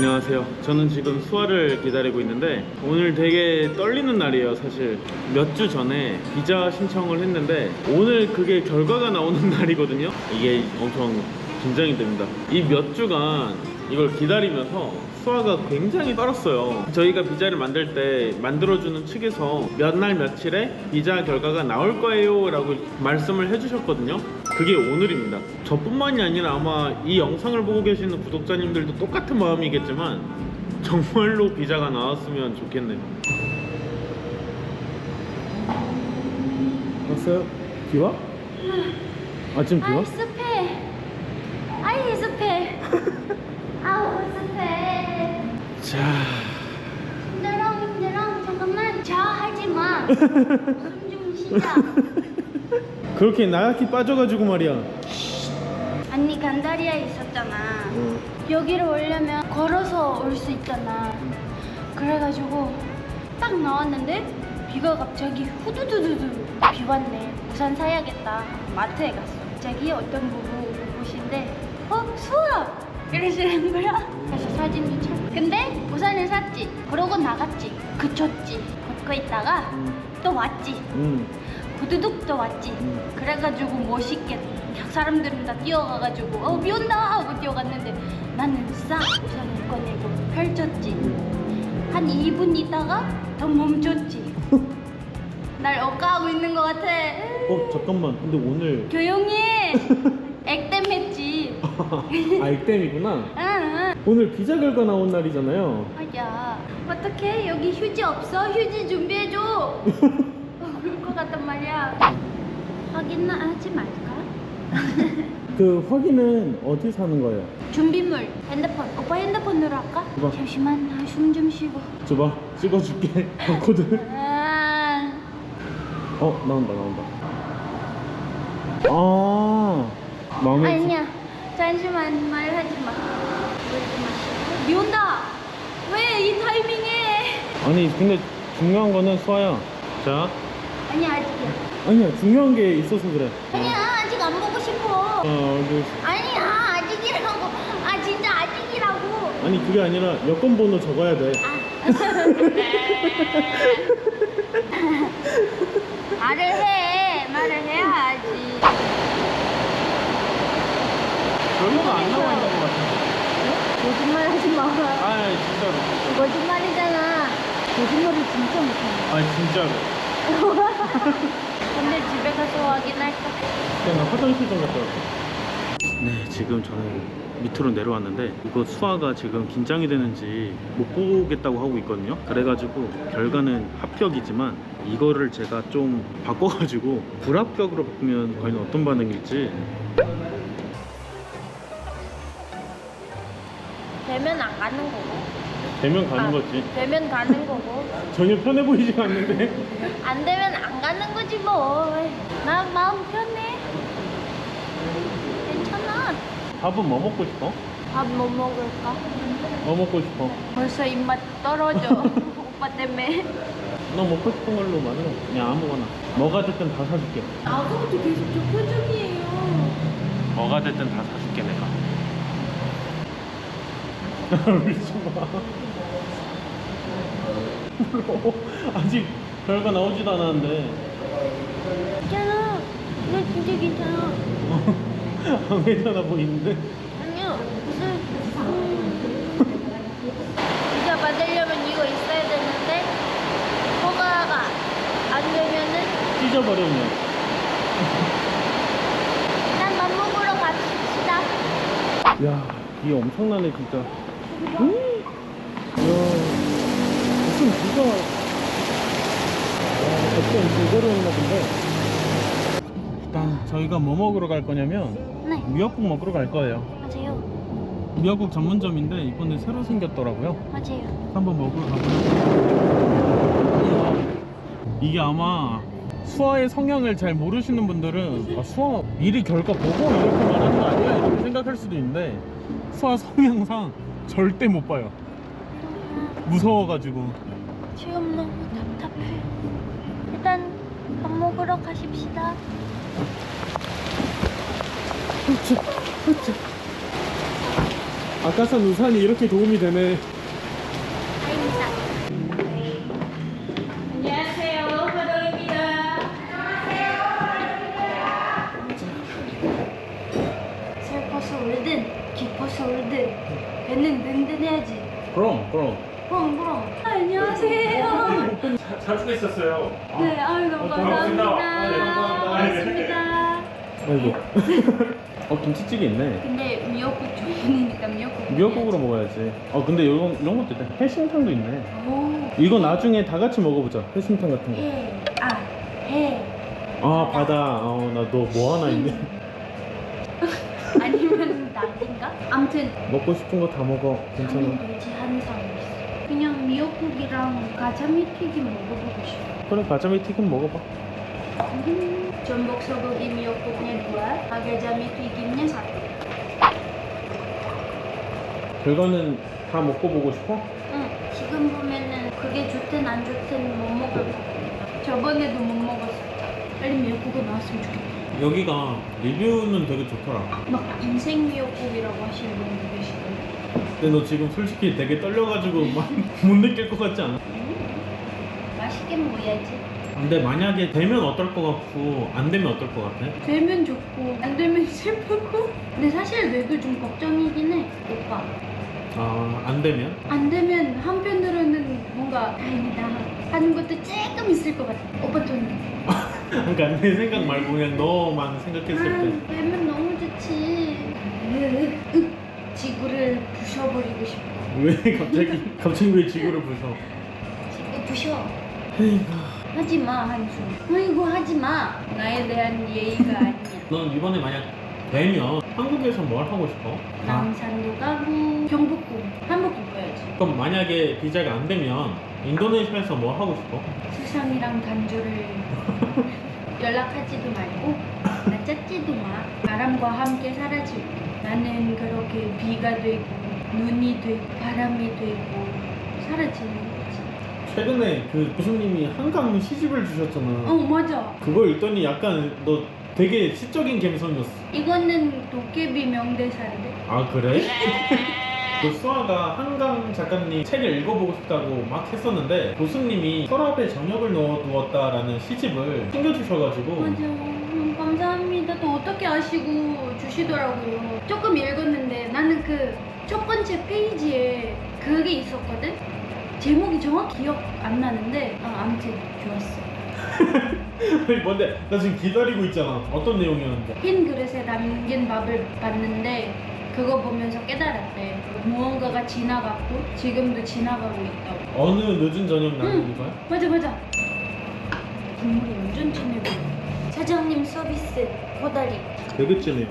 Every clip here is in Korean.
안녕하세요. 저는 지금 수아를 기다리고 있는데 오늘 되게 떨리는 날이에요, 사실. 몇 주 전에 비자 신청을 했는데 오늘 그게 결과가 나오는 날이거든요. 이게 엄청 긴장이 됩니다. 이 몇 주간 이걸 기다리면서 수아가 굉장히 떨었어요. 저희가 비자를 만들 때 만들어주는 측에서 몇 날 며칠에 비자 결과가 나올 거예요 라고 말씀을 해주셨거든요. 그게 오늘입니다. 저뿐만이 아니라 아마 이 영상을 보고 계시는 구독자님들도 똑같은 마음이겠지만 정말로 비자가 나왔으면 좋겠네요. 왔어요? 비 와? 아 지금 비 와? 아이 습해 아이 습해 아우 습해 자 힘들어 힘들어 잠깐만 자 하지 마 숨 좀 쉬자 그렇게 나약히 빠져가지고 말이야. 언니 간다리아에 있었잖아. 여기로 오려면 걸어서 올 수 있잖아. 그래가지고 딱 나왔는데 비가 갑자기 후두두두두 비 왔네. 우산 사야겠다. 마트에 갔어. 갑자기 어떤 부부 부부신데 어 수아! 이러시는 거야? 그래서 사진도 찍고 근데 우산을 샀지. 그러고 나갔지. 그쳤지. 걷고 있다가 또 왔지. 음. 후두둑 또 왔지 음. 그래가지고 멋있게 사람들은 다 뛰어가가지고 어 비 온다 하고 뛰어갔는데 나는 싹 우산을 꺼내고 펼쳤지 한 2분 있다가 더 멈췄지 날 억까하고 있는 것 같아 어 잠깐만. 근데 오늘 조용히 해 액땜했지 아 액땜이구나. 응, 오늘 비자 결과 나온 날이잖아요. 응. 맞아 어떡해 여기 휴지 없어? 휴지 준비해줘 같단 말이야 확인 하지 말까? 그 확인은 어디서 하는 거예요? 준비물 핸드폰 오빠 핸드폰으로 할까? 오빠. 잠시만 나 숨 좀 쉬고 줘봐. 찍어줄게. 바코드. 아, 어 나온다 나온다. 아 마음에 드- 아니야 잠시만 말하지 마 울지 마. 비 온다 왜 이 타이밍에 아니 근데 중요한 거는 수아야. 자 아니야 아직이야. 아니야 중요한 게 있어서 그래. 아니야 아직 안 보고 싶어. 어, 그, 아니야 아직이라고. 아 진짜 아직이라고. 아니 그게 아니라 여권 번호 적어야 돼. 말을 해. 말을 해야지. 결과가 안 나와 있는 것 같은데. 거짓말 하지 마. 아 진짜로. 거짓말이잖아. 거짓말을 진짜 못해. 아 진짜로. 오늘 집에 가서 확인할까? 그냥 화장실 좀 갔다 올게. 네, 지금 저는 밑으로 내려왔는데 이거 수아가 지금 긴장이 되는지 못 보겠다고 하고 있거든요. 그래가지고 결과는 합격이지만 이거를 제가 좀 바꿔가지고 불합격으로 바꾸면 과연 어떤 반응일지 되면 안 가는 거고 되면 가는 아, 거지. 되면 가는 거고 전혀 편해 보이지가 않는데. 안 되면 안 가는 거지 뭐나 마음 편해 괜찮아 밥은 뭐 먹고 싶어? 밥 뭐 먹을까? 뭐 먹고 싶어? 벌써 입맛 떨어져 오빠 때문에 너 먹고 싶은 걸로 말해. 그냥 아무거나. 뭐가 됐든 다 사줄게. 아까부터 계속 저 표정이에요 뭐가 됐든 다 사줄게 내가. 울지 마. 울어. 아직 결과 나오지도 않았는데. 괜찮아 나 진짜 괜찮아 안 괜찮아 보이는데? 아니요 무슨 음. 비자 받으려면 이거 있어야 되는데 허가가 안 되면은 찢어버리면. 일단 밥 먹으러 갑시다 야, 비 엄청나네 진짜. 음. 와, 어떤 제대로 했나 본데. 일단 저희가 뭐 먹으러 갈 거냐면 네 미역국 먹으러 갈 거예요. 맞아요 미역국 전문점인데 이번에 새로 생겼더라고요. 맞아요 한번 먹으러 가보려고. 이게 아마 수아의 성향을 잘 모르시는 분들은 아, 수아 미리 결과 보고 이렇게 말하는 거 아니야? 이렇게 생각할 수도 있는데 수아 성향상 절대 못 봐요. 무서워가지고. 지금 너무 답답해 일단 밥 먹으러 가십시다 그렇죠, 그렇죠. 아까 산 우산이 이렇게 도움이 되네. 있었어요. 네, 아유 너무 반갑습니다. 감사합니다. 네, 감사합니다. 반갑습니다. 아이고. 어, 김치찌개 있네. 근데 미역국 전문이니까 미역국. 미역국으로 먹어야지. 어, 근데 이런, 이런 것도 있다. 해신탕도 있네. 오. 이거 나중에 다 같이 먹어보자. 해신탕 같은 거. 해. 아 해. 아, 바다. 어, 나 너 뭐 하나 있네. 아니면 낙인가? 아무튼 먹고 싶은 거 다 먹어. 괜찮아. 돼지 한상 있어. 미역국이랑 가자미 튀김 먹어보고 싶어. 그래, 가자미 튀김 먹어봐. 음, 전복 소고기 미역국nya dua, 가자미 튀김nya satu. 결과는 다 먹고 보고 싶어? 응, 지금 보면은 그게 좋든 안 좋든 못 먹을 것 같아. 저번에도 못 먹었어. 빨리 미역국이 나왔으면 좋겠다. 여기가 리뷰는 되게 좋더라. 막 인생 미역국이라고 하시는 분도 계시던데. 근데 너 지금 솔직히 되게 떨려가지고 막 못 느낄 것 같지 않아? 음, 맛있게 먹어야지. 근데 만약에 되면 어떨 것 같고 안 되면 어떨 것 같아? 되면 좋고 안 되면 슬프고. 근데 사실 뇌도 좀 걱정이긴 해. 오빠. 아, 안 되면? 안 되면 한편으로는 뭔가 다행이다 하는 것도 조금 있을 것 같아. 오빠 돈. 그러니까 내 생각 말고 그냥 너만 생각했을 때. 아, 되면 너무 좋지. 으, 으, 지구를 부셔버리고 싶어. 왜 갑자기 갑자기 왜 지구를 부셔? 지구 부셔. 하지 마 한숨. 아이고 하지 마. 나에 대한 예의가 아니야. 넌 이번에 만약 되면 한국에서 뭘 하고 싶어? 아, 남산도 가고 경복궁 한복 입어야지. 그럼 만약에 비자가 안 되면 인도네시아에서 뭘 하고 싶어? 세상이랑 단절을 연락하지도 말고 낮잡지도 마. 바람과 함께 사라지고 나는 그렇게 비가 되고 눈이 되고 바람이 되고 사라지는 거지. 최근에 그 교수님이 한강 시집을 주셨잖아. 어 맞아. 그걸 읽더니 약간 너 되게 시적인 감성이었어. 이거는 도깨비 명대사인데. 아 그래? 그 수아가 한강 작가님 책을 읽어보고 싶다고 막 했었는데 교수님이 서랍에 저녁을 넣어 두었다라는 시집을 챙겨주셔가지고 맞아. 어떻게 아시고 주시더라고요. 조금 읽었는데 나는 그 첫 번째 페이지에 그게 있었거든. 제목이 정확히 기억 안 나는데 아, 아무튼 좋았어. 아니, 뭔데 나 지금 기다리고 있잖아 어떤 내용이었는데 흰 그릇에 담긴 밥을 봤는데 그거 보면서 깨달았대. 무언가가 지나갔고 지금도 지나가고 있다고. 어느 늦은 저녁 나는 응. 이거야? 맞아 맞아. 국물이 완전 진해 보여. 사장님 서비스 호다리. 진해요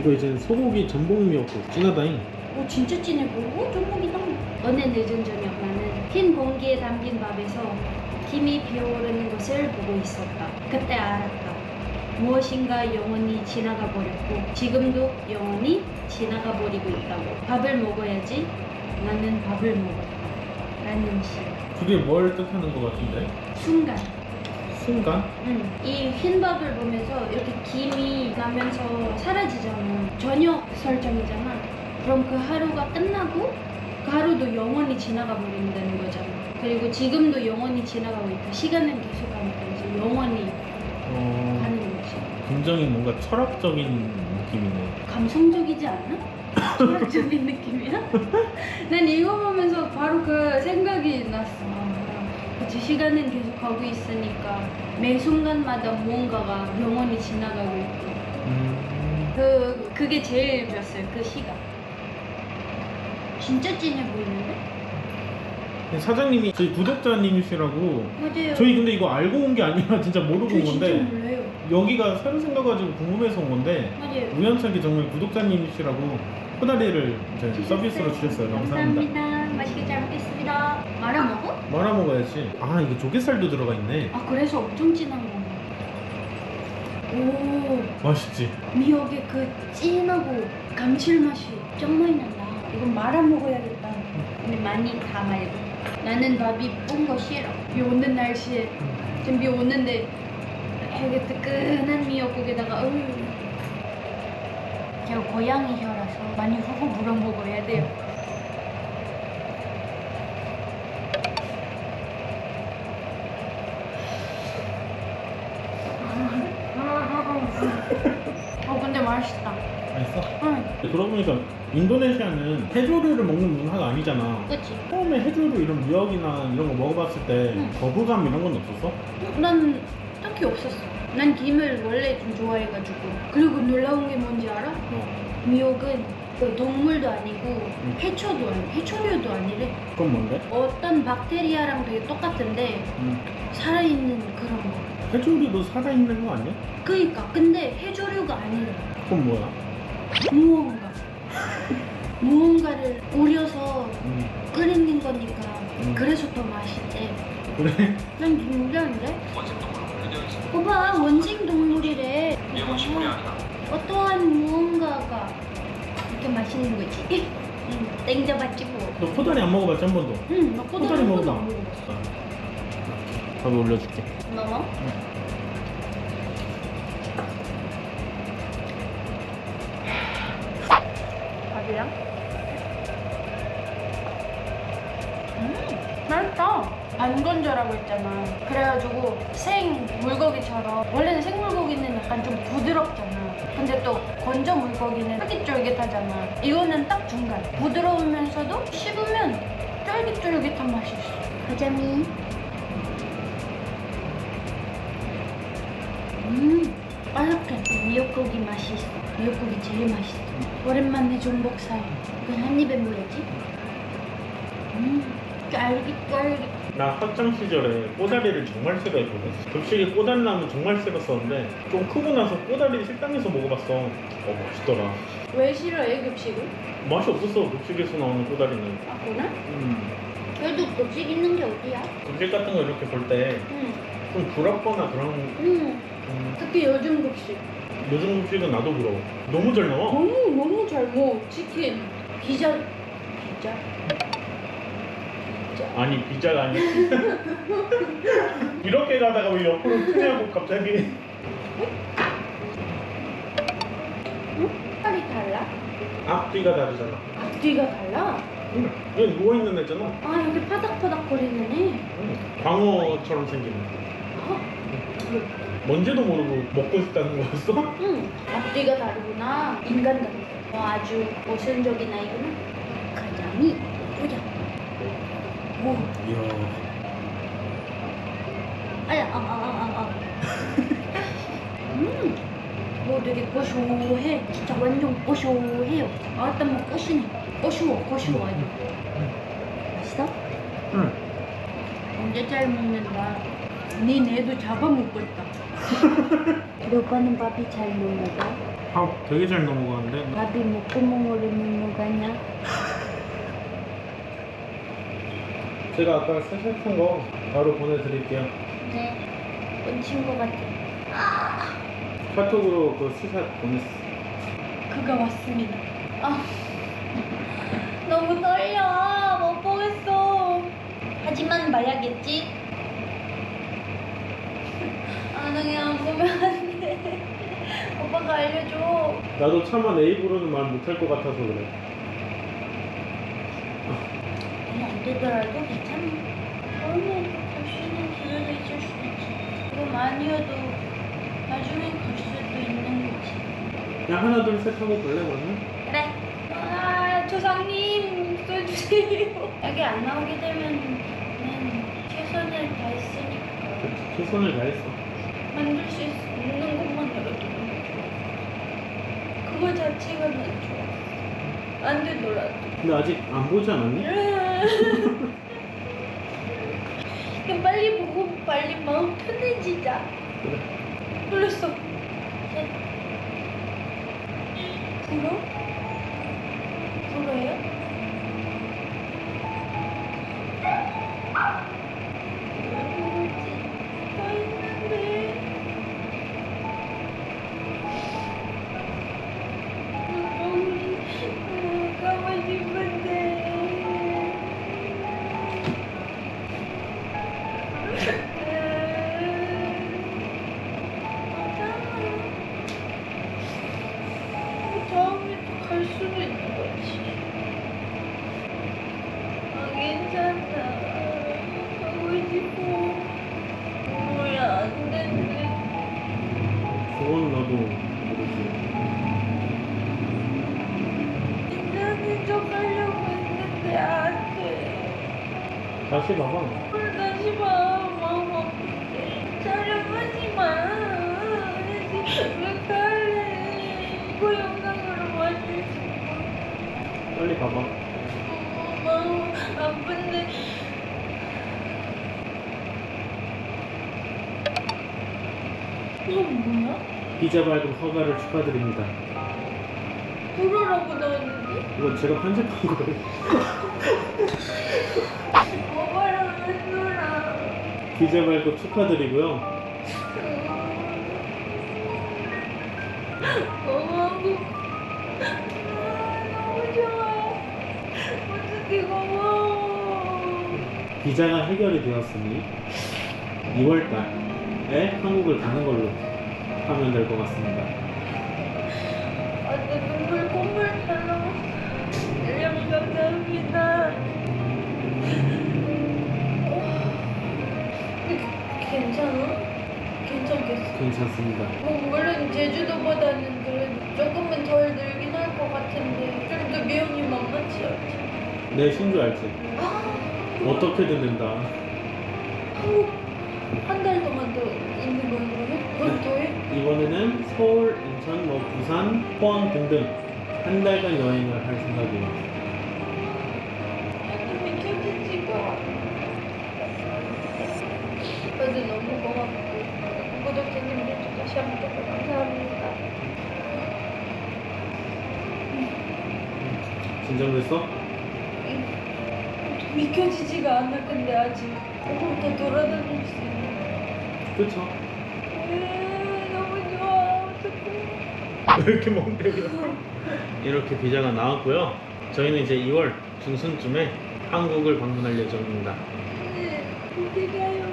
이거 이제 소고기 전복 미역국 진하다잉 오 진짜 진해 보여. 오 전복이다. 어느 늦은 저녁 나는 흰 공기에 담긴 밥에서 김이 피어오르는 것을 보고 있었다. 그때 알았다. 무엇인가 영원히 지나가 버렸고 지금도 영원히 지나가 버리고 있다고. 밥을 먹어야지. 나는 밥을 먹었다. 라는 시. 그게 뭘 뜻하는 것 같은데? 순간. 순간? 응. 이 흰밥을 보면서 이렇게 김이 나면서 사라지잖아. 저녁 설정이잖아. 그럼 그 하루가 끝나고 그 하루도 영원히 지나가 버린다는 거잖아. 그리고 지금도 영원히 지나가고 있다. 시간은 계속 가니까 이제 영원히 어... 가는 거지. 굉장히 뭔가 철학적인 느낌이네 감성적이지 않아? 철학적인 느낌이야? 난 이거 보면서 바로 그 생각이 났어. 그치, 시간은 계속 가고 있으니까 매 순간마다 무언가가 영원히 지나가고 있고. 음... 그, 그게 제일 좋았어요, 그 시가. 진짜 찐해 보이는데? 사장님이 저희 구독자님이시라고 맞아요. 저희 근데 이거 알고 온 게 아니라 진짜 모르고 저 온 진짜 건데 몰라요. 여기가 새로 생겨가지고 궁금해서 온 건데 맞아요. 우연찮게 정말 구독자님이시라고 호다리를 이제 서비스로 주셨어요 감사합니다. 맛있게 잘 먹겠습니다. 말아 먹어? 말아 먹어야지 아 이게 조개살도 들어가 있네 아, 그래서 엄청 진한 거네. 오. 맛있지? 미역의 그 진하고 감칠맛이 짱 많이 난다. 이건 말아 먹어야겠다. 근데 많이 다 말고. 나는 밥이 뿐거 싫어. 비 오는 날씨에 지금 비 오는데 이렇게 뜨끈한 미역국에다가 어우 제가 고양이 혀라서 많이 후후 물어 먹어야 돼요. 어 근데 맛있다. 맛있어? 응, 들어보니까 인도네시아는 해조류를 먹는 문화가 아니잖아. 그치? 처음에 해조류 이런 미역이나 이런 거 먹어봤을 때 응. 거부감 이런 건 없었어? 난 딱히 없었어. 난 김을 원래 좀 좋아해가지고. 그리고 놀라운 게 뭔지 알아? 어. 미역은 그 동물도 아니고 해초도 아니, 해초류도 아니래. 그건 뭔데? 어떤 박테리아랑 되게 똑같은데 응. 살아있는 그런 거. 해조류도 살아있는 거 아니야? 그니까 근데 해조류가 아니래. 그건 뭐야? 무언가. 무언가를 우려서 응. 끓이는 거니까 음. 그래서 더 맛있대. 그래? 난 굉장한데? 오빠 원생 동물이래. 어, 어떠한 무언가가 이렇게 맛있는 거지? 응, 땡겨봤지 뭐. 너 코다리 안 먹어봤지 한 번도? 응, 나 꼬다리 코다리 먹어봐. 안 먹어봤어. 밥에 올려줄게. 고마워. 밥이랑? 음, 맛있다. 반건조라고 했잖아. 그래가지고 생 물고기처럼 원래는 생 물고기는 약간 좀 부드럽잖아. 근데 또 건조 물고기는 쫄깃쫄깃하잖아. 이거는 딱 중간. 부드러우면서도 씹으면 쫄깃쫄깃한 맛이 있어. 가자미. 음, 바삭해. 미역국이 맛이 있어. 미역국이 제일 맛있어. 오랜만에 전복살. 이건 한 입에 물었지? 음, 쫄깃쫄깃. 나 학창 시절에 꼬다리를 정말 싫어했거든. 급식에 꼬다리 나면 정말 싫었었는데 좀 크고 나서 꼬다리 식당에서 먹어봤어. 어 맛있더라. 왜 싫어해, 급식을? 맛이 없었어 급식에서 나오는 꼬다리는. 아, 그래? 음. 그래도 급식 있는 게 어디야? 급식 같은 거 이렇게 볼때 좀 응. 부럽거나 그런 응. 음, 특히 요즘 급식. 요즘 급식은 나도 부러워. 너무 잘 나와. 너무, 너무 잘 먹어. 치킨. 피자. 피자. 피자. 아니 비자가 아니야. 이렇게 가다가 왜 옆으로 트냐고 갑자기. 색깔이 달라? 앞뒤가 다르잖아. 앞뒤가 달라? 응. 얘 누워 있는 애잖아. 아, 여기 파닥파닥 거리는 애. 응. 광어처럼 생긴 애. 어? 뭔지도 모르고 먹고 싶다는 거였어? 응. 앞뒤가 다르구나. 인간 같아. 어, 아주 모순적인 아이구나. 가자미. 보자. 오. 이야. 아야, 아, 아, 아, 아. 음. 뭐 되게 고소해. 진짜 완전 고소해요. 아따 뭐 고시네. 고소워, 고소워 아주. 맛있어? 응. 언제 잘 먹는다. 네 내도 잡아먹겠다. 오빠는 밥이 잘 먹는다. 밥 되게 잘 넘어가는데 밥이 목구멍으로 넘어가냐? 제가 아까 세셨던 거 바로 보내드릴게요. 네. 얹힌 것 같아. 카톡으로 그 스샷 보냈어. 그가 왔습니다. 아, 너무 떨려. 못 보겠어. 하지만 봐야겠지. 그냥 안 돼. 오빠가 알려줘. 나도 차마 내 입으로는 말 못할 것 같아서 그래. 아니, 안 되더라도 괜찮아. 처음에 갈수 있는 기회가 있을 수도 있지. 그럼 아니어도 나중에 갈 수도 있는 거지. 야 하나 둘 셋 하고 볼래 그러면? 그래. 아, 조상님 써주세요. 여기 안 나오게 되면 최선을 다했으니까 최선을 다했어. 만들 수 있는 것만으로도 그거 자체가 난 좋아. 안 되더라도. 근데 아직 안 보지 않았니? 그냥 빨리 보고 빨리 마음 편해지자. 그래. 셋. 불어? 불어요? 다시 봐봐. 다시 봐. 아프게. 촬영하지 마. 왜 갈래? 이거 영상으로 만들 수. 빨리 봐봐. 어, 마음 아픈데. 이건 뭐야? 비자 발급 허가를 축하드립니다. 불어라고 나왔는데? 이건 제가 편집한 거예요. 비자 발급 축하드리고요. 너무 너무 좋아. 어떻게 고마워. 비자가 해결이 되었으니 2월달에 한국을 가는 걸로 하면 될 것 같습니다. 괜찮아? 괜찮겠어. 괜찮습니다. 뭐 물론 제주도보다는 그래도 조금은 덜 늘긴 할 것 같은데 그래도 미용이 만만치 않지. 내 신주 알지? 아, 어떻게든 된다. 한국 한달 동안 더 있는 거야 그러면? 그건 더 해? 이번에는 서울, 인천, 뭐 부산, 포항 등등 한 달간 여행을 할 생각이에요. 약간 믿겨지지가 그래도 너무 고맙고 구독자님들도 다시 한번 너무 감사합니다. 진정됐어? 믿겨지지가 않아 근데 아직 조금 더 돌아다닐 수 있는 그쵸? 으, 너무 좋아 어떡해 왜 이렇게 멍때려? 이렇게 비자가 나왔고요. 저희는 이제 2월 중순쯤에 한국을 방문할 예정입니다. 어디 가요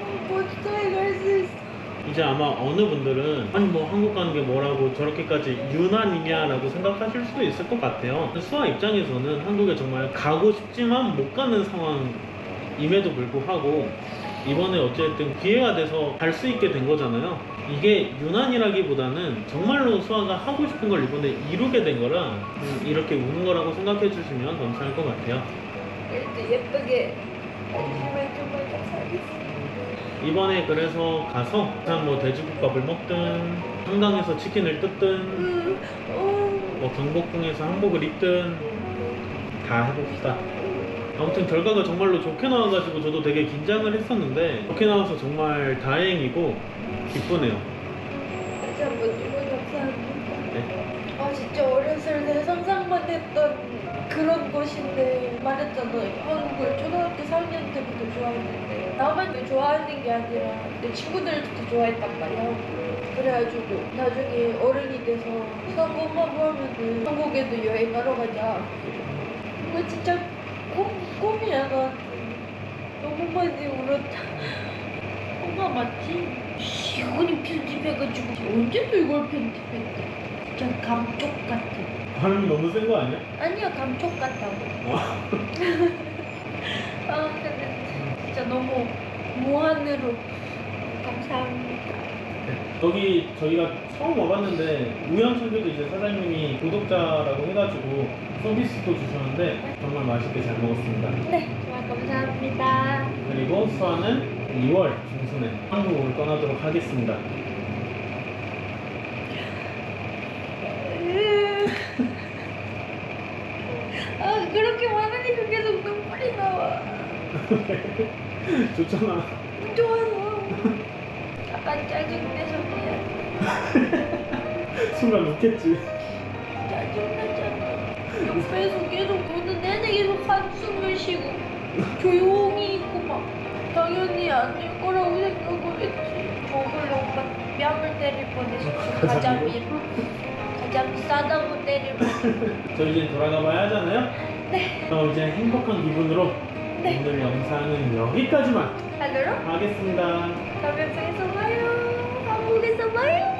어, 버스터에 갈 수 있어 이제 아마 어느 분들은 아니 뭐 한국 가는 게 뭐라고 저렇게까지 유난이냐라고 생각하실 수도 있을 것 같아요. 수아 입장에서는 한국에 정말 가고 싶지만 못 가는 상황임에도 불구하고 이번에 어쨌든 기회가 돼서 갈 수 있게 된 거잖아요. 이게 유난이라기보다는 정말로 수아가 하고 싶은 걸 이번에 이루게 된 거라 음, 이렇게 우는 거라고 생각해 주시면 감사할 것 같아요. 그래도 예쁘게 해주시면 정말 감사하겠습니다 이번에 그래서 가서 일단 뭐 돼지국밥을 먹든 한강에서 치킨을 뜯든 으, 어, 뭐 경복궁에서 한복을 입든 다 해봅시다. 아무튼 결과가 정말로 좋게 나와가지고 저도 되게 긴장을 했었는데 좋게 나와서 정말 다행이고 기쁘네요. 다시 한번 정말 감사합니다 네. 아 진짜 어렸을 때 상상만 했던 그런 곳인데 말했잖아요. 한국을 초등학교 4학년 때부터 좋아했는데 나만 좋아하는 게 아니라 내 친구들도 좋아했단 말이야. 그래가지고 나중에 어른이 돼서 성공하고 하면은 한국에도 여행 가러 가자. 이거 진짜 꿈, 꿈이야. 나 너무 많이 울었다. 엄마 맞지? 시원히 편집해가지고 언제 또 이걸 편집했대. 진짜 감쪽 같아 발음이 너무 센 거 아니야? 아니야 감쪽 같다고 아 근데 진짜 너무 무한으로 감사합니다 여기 저희가 처음 와봤는데 우연찮게도 이제 사장님이 구독자라고 해가지고 서비스도 주셨는데 정말 맛있게 잘 먹었습니다. 네 정말 감사합니다 그리고 수아는 2월 중순에 한국을 떠나도록 하겠습니다. 아 그렇게 많으니까 계속 눈물이 나와 좋잖아. 좋아서 약간 짜증 내서 미안 순간 웃겠지. 짜증 나잖아 옆에서 계속 오는 내내 계속 한숨을 쉬고 조용히 있고 막 당연히 안 될 거라고 생각을 했지. 저걸로 오빠 뺨을 때릴 뻔했어. 가자미 가자미 싸다고 때릴 뻔했어. 저 이제 돌아가 봐야 하잖아요. 네. 그럼 이제 행복한 기분으로 네. 오늘 영상은 여기까지만 하도록 하겠습니다. 다음 영상에서 봐요 한국에서 봐요